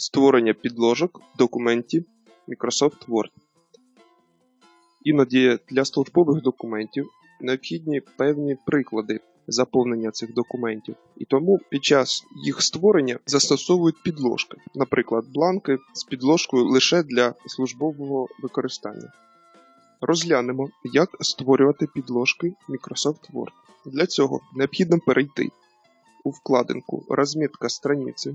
створення підложок в документі Microsoft Word. Іноді для службових документів необхідні певні приклади заповнення цих документів, і тому під час їх створення застосовують підложки, наприклад, бланки з підложкою лише для службового використання. Розглянемо, як створювати підложки Microsoft Word. Для цього необхідно перейти у вкладинку Розмітка страниці,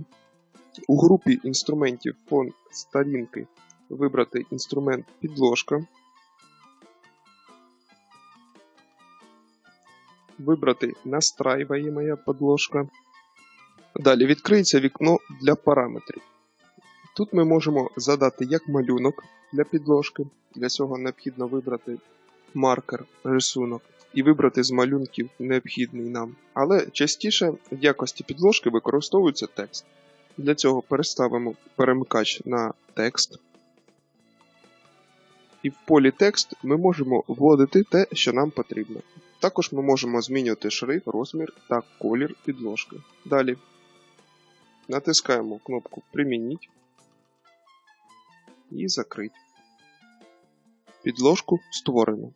у групі інструментів фон сторінки вибрати інструмент підложка, вибрати Настраиваемая подложка. Далі відкриється вікно для параметрів. Тут ми можемо задати як малюнок для підложки. Для цього необхідно вибрати маркер, рисунок і вибрати з малюнків необхідний нам. Але частіше в якості підложки використовується текст. Для цього переставимо перемикач на текст. І в полі текст ми можемо вводити те, що нам потрібно. Також ми можемо змінювати шрифт, розмір та колір підложки. Далі натискаємо кнопку Примініть і закрити. Підложку створено.